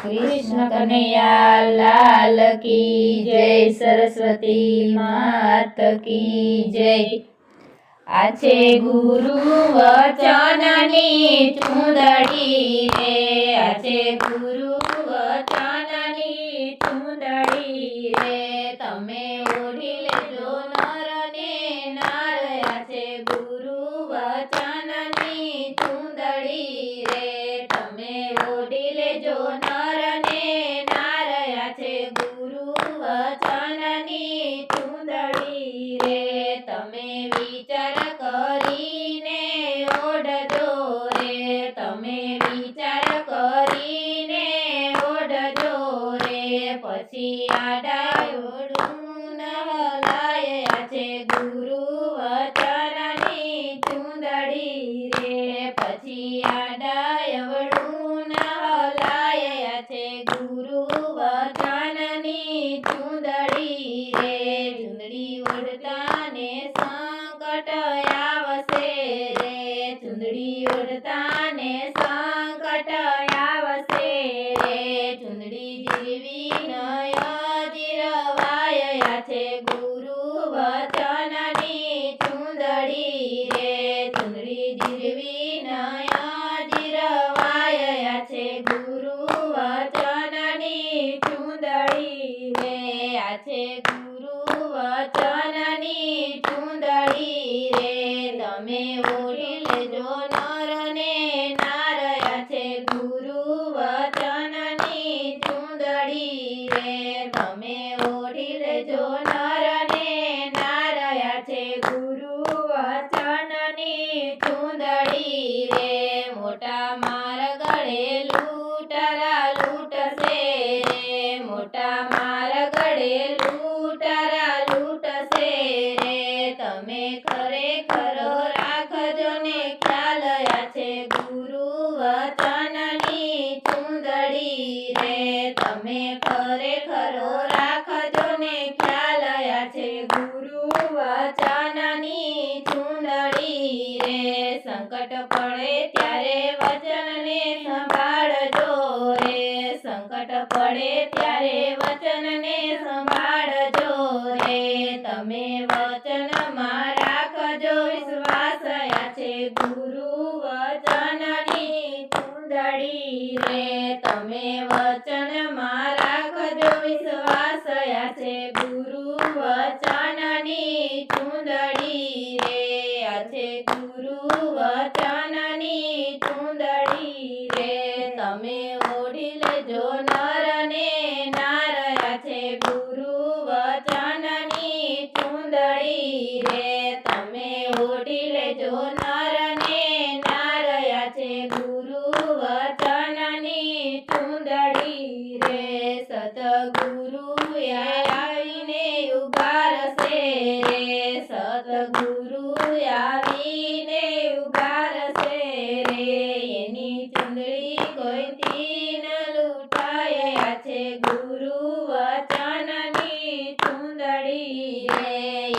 કૃષ્ણ કનૈયા, લાલ કી જય, સરસ્વતી માત કી જય. આછે ગુરુ વચનની ચૂંદડી રે. આછે ગુરુ વચનની ચૂંદડી રે. તમે ઓઢી લેજો નર ને નાર આ છે ગુરુ વચનની ચૂંદડી રે તમે ઓઢી લેજો નર ને નાર આ છે ગુરુ વચનની રે, તમે વિચાર કરીને ઓઢજો રે, તમે વિચાર કરીને ઓઢજો રે, પછી આડાયોડું છે ગુરુ વચનની રે, પછી આડાયવડું ચૂંદડી ઓઢતાને સંકટ આવશે રે. ચૂંદડી ઓઢતાને સંકટ આવશે રે. ચુંદડી જીરવી નય જીરવાય છે ગુરુ વચનની ચુંદડી રે. ચુંદડી જીરવી નય જીરવાય છે ગુરુ વચનની ચુંદડી રે. આ છે ગુરુ વચનની ચૂંદડી રે તમે ઓઢી લેજો ગુરુ વચનની ચૂંદડી રે સંકટ પડે ત્યારે વચનને સંભાળજો રે. સંકટ પડે ત્યારે વચનને સંભાળજો રે. તમે વચનમાં રાખજો વિશ્વાસ છે ગુરુ વચનની ચૂંદડી રે. તમે વચનમાં રાખજો વિશ્વાસ આ છે ગુરુ વચનની ચૂંદડી રે આ છે ગુરુ વચનની ચૂંદડી રે તમે ઓઢી લેજો નર ને નાર આ છે ગુરુ વચનની ચૂંદડી રે તમે ઓઢી લેજો ને નાર આ છે ગુરુ વચનની ચૂંદડી રે સતગુરુ આવીને ઉગારશે રે સતગુરુ આવીને ઉગારશે રે એની ચૂંદડી કોઈથી ન લૂંટાય આ છે ગુરુ વચનની ચૂંદડી રે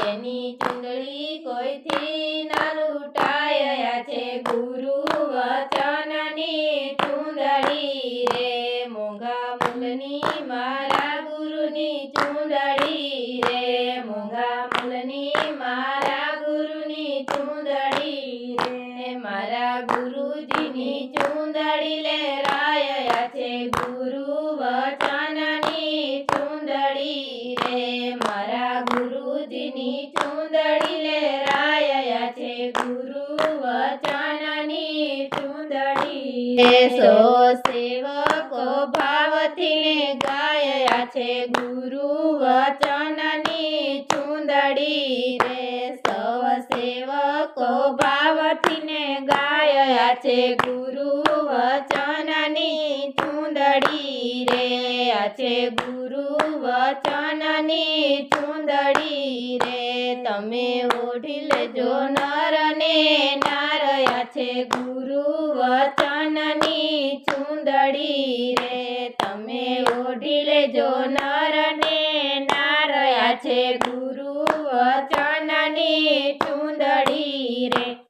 એની ચૂંદડી કોઈથી ન લૂંટાય આ છે ગુરુ વચનની ચૂંદડી રે મોંઘા મૂલની મારા ગુરુની ચૂંદડી રે મોંઘા મૂલની મારા ગુરુની ચૂંદડી રે. મારા ગુરુજીની ચૂંદડી લે. રાયા છે ગુરુ વચનની ચૂંદડી રે. મારા ગુરુજીની ચૂંદડી લે. રાયા છે ગુરુ વચનની ચૂંદડી સો સેવકો ભાવથી ગાયા છે ગુરુ ચૂંદડી રે સવ સેવકો ભાવથી ગાયા છે. ગુરુ વચનની ચૂંદડી રે છે. ગુરુ વચનની ચૂંદડી રે. તમે ઓઢી લેજો નરને નારયા છે. ગુરુ વચનની ચૂંદડી રે. તમે ઓઢી લેજો નરને નારયા છે. ગુરુ વચનની ચુંદડી રે.